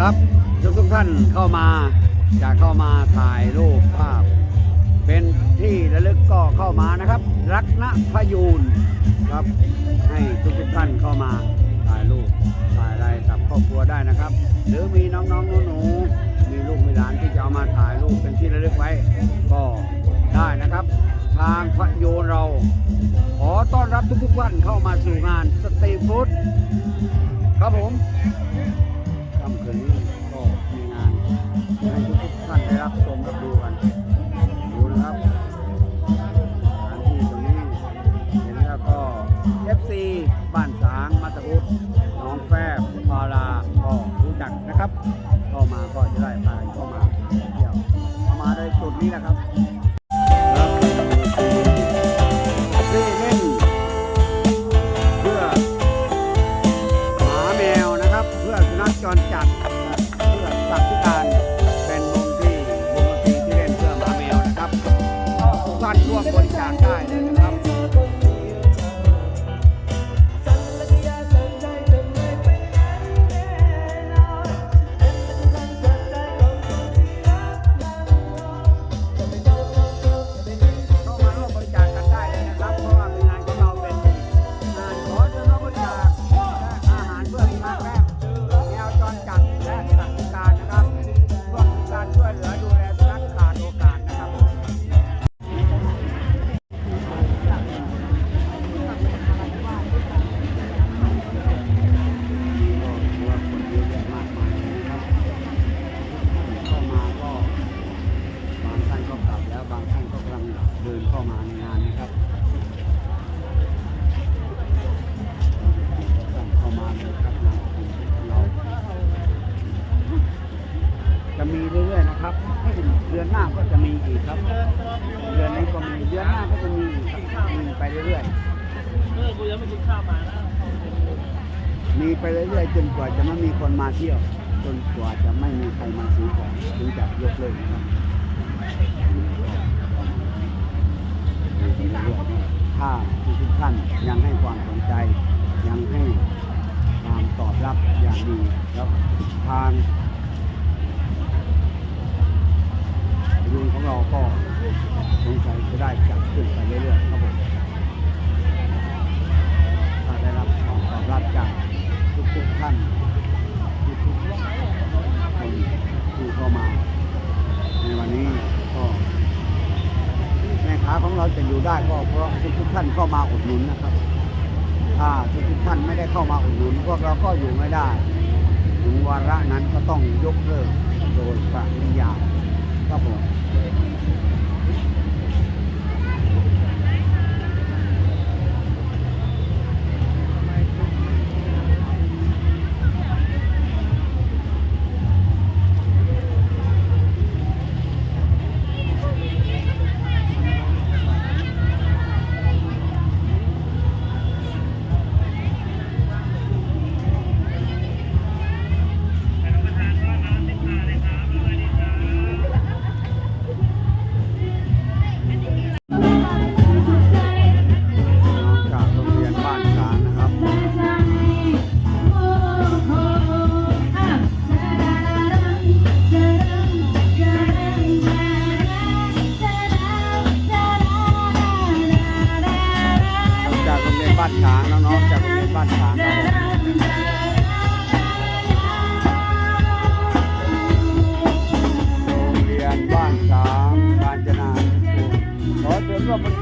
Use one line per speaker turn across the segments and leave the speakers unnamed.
ครับทุกทุกๆท่านเข้ามาจะเข้ามาถ่ายรูปภาพ เป็นที่ระลึกก็เข้ามานะครับ รักนะพยูนครับ ให้ทุกทุกๆท่านเข้ามาถ่ายรูปถ่ายอะไรกับครอบครัวได้นะครับ หรือมีน้องๆหนูๆมีลูกมีหลานที่จะเอามาถ่ายรูปเป็นที่ระลึกไว้ ก็ได้นะครับ ทางพยูนเรา ขอต้อนรับทุกๆท่านเข้ามาสู่งานสตรีฟู้ดครับผม นะครับเข้ามาก็จะได้พากันเข้ามาเที่ยวมาในจุดนี้นะครับครับที่เล่นเพื่อหมาแมวนะครับ เพื่อสุนัขจรจัด จะมีเรื่อยๆนะครับ เดือนหน้าก็จะมีอีกครับ เดือนนี้ก็มี เดือนหน้าก็จะมีอีกครับมีไปเรื่อยๆ
เออกูยังไม่กินข้าวมานะ
มีไปเรื่อยๆจนกว่าจะไม่มีคนมาเที่ยว จนกว่าจะไม่มีใครมาซื้อของถึงจะยกเลิกนะครับถ้าทุกท่านยังให้ความสนใจ ยังให้ความตอบรับอย่างดีแล้วทาง เราก็สงสัยจะได้จัดขึ้นไปเรื่อยๆครับผมถ้าได้รับความตอบรับจากทุกๆท่านทุกๆคนที่เข้ามา ในวันนี้ก็แม่ค้าของเราจะอยู่ได้ก็เพราะทุกๆท่านเข้ามาอุดหนุนนะครับ ถ้าทุกๆท่านไม่ได้เข้ามาอุดหนุน พวกเราก็อยู่ไม่ได้ ถึงวาระนั้นก็ต้องยกเลิกโดยปริ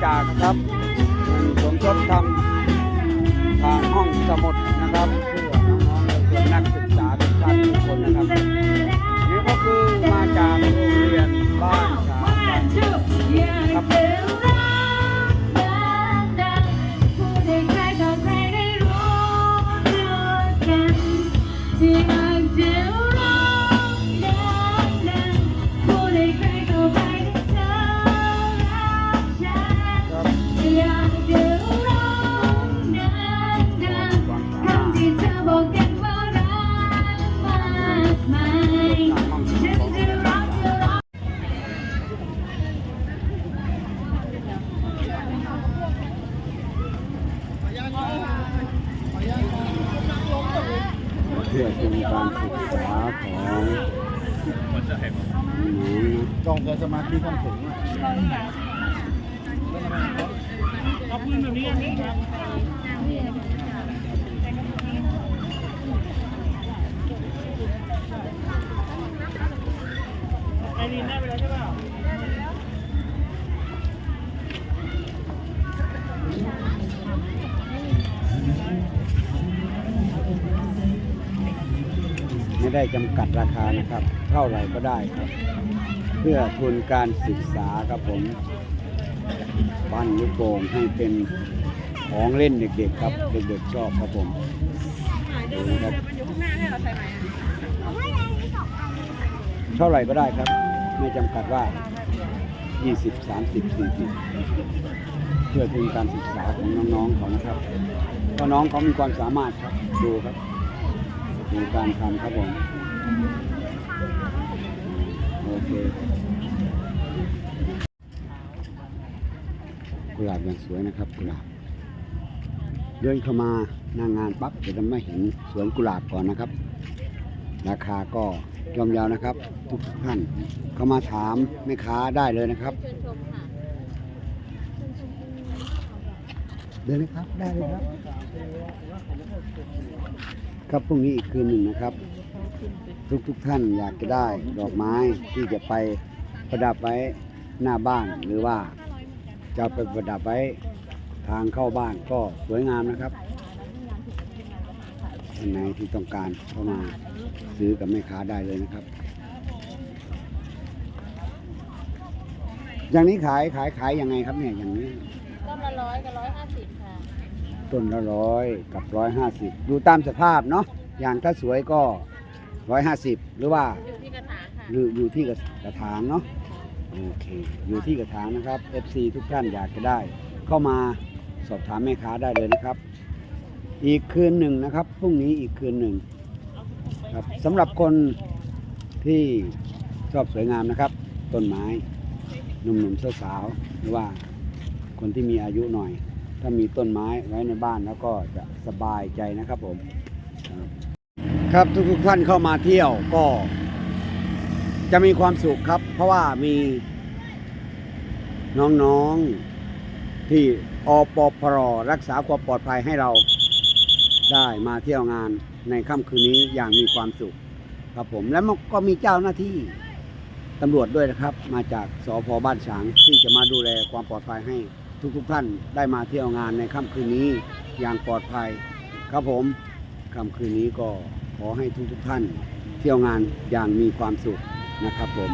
จากนะครับสมทบทำทางห้องสมุดนะครับเพื่อน้องๆและเพื่อนนักศึกษาทุกท่านทุกคนนะครับนี่ก็คือมาจากโรงเรียนบ้าน
ต้องใช้สมาธิต้องถึงอะ
เอาปืนแบบนี้อันนี้ครับไอ้นี่แน่ไปแล้วใช่เปล่า
ไม่ได้จำกัดราคานะครับ เท่าไหร่ก็ได้ครับ เพื่อทุนการศึกษาครับผมปั้นลูกโป่งให้เป็นของเล่นเด็กๆครับเด็กๆชอบครับผมดูนะครับเท่าไหร่ก็ได้ครับ ไม่จำกัดว่า 20 30 40 เพื่อทุนการศึกษาของน้องๆเขานะครับเพราะน้องเขามีความสามารถครับดูครับดูการทำครับผม กุหลาบอย่างสวยนะครับกุหลาบเดินเข้ามาหน้างงานปั๊บจะไม่เห็นสวนกุหลาบก่อนนะครับ ราคาก็ยอมยาวนะครับ ทุกท่านเข้ามาถามแม่ค้าได้เลยนะครับเดินเลยครับได้เลยครับ ครับพรุ่งนี้อีกคืนหนึ่งนะครับ ทุกทุกๆท่านอยากจะได้ดอกไม้ที่จะไปประดับไว้หน้าบ้านหรือว่าจะไปประดับไว้ทางเข้าบ้านก็สวยงามนะครับท่านไหนที่ต้องการเข้ามาซื้อกับแม่ค้าได้เลยนะครับ อย่างนี้ขายขายขายยังไงครับเนี่ยอย่างนี้
ต้นละร้อยกับร้อยห้าสิบ
ต้นละร้อยกับร้อยห้าสิบดูตามสภาพเนาะอย่างถ้าสวยก็ร้อยห้าสิบหรือว่า
อยู่ที่กระถางค่ะ
อยู่อยู่ที่กระถางเนาะโอเคอยู่ที่กระถางนะครับ FC ทุกท่านอยากจะได้ เข้ามาสอบถามแม่ค้าได้เลยนะครับ อีกคืนหนึ่งนะครับพรุ่งนี้อีกคืนหนึ่งครับสำหรับคนที่ชอบสวยงามนะครับ ต้นไม้หนุ่มๆสาวๆหรือว่าคนที่มีอายุหน่อย ถ้ามีต้นไม้ไว้ในบ้านแล้วก็จะสบายใจนะครับผม ครับทุกๆท่านเข้ามาเที่ยวก็ จะมีความสุขครับ เพราะว่ามีน้องๆที่อปพรรักษาความปลอดภัยให้เราได้มาเที่ยวงานในค่ำคืนนี้อย่างมีความสุขครับผม แล้วก็มีเจ้าหน้าที่ตำรวจด้วยนะครับ มาจากสพบ้านฉางที่จะมาดูแลความปลอดภัยให้ ทุกๆท่านได้มาเที่ยวงานในค่ำคืนนี้อย่างปลอดภัยครับผมค่ำคืนนี้ก็ขอให้ทุกๆท่านเที่ยวงานอย่างมีความสุขนะครับผม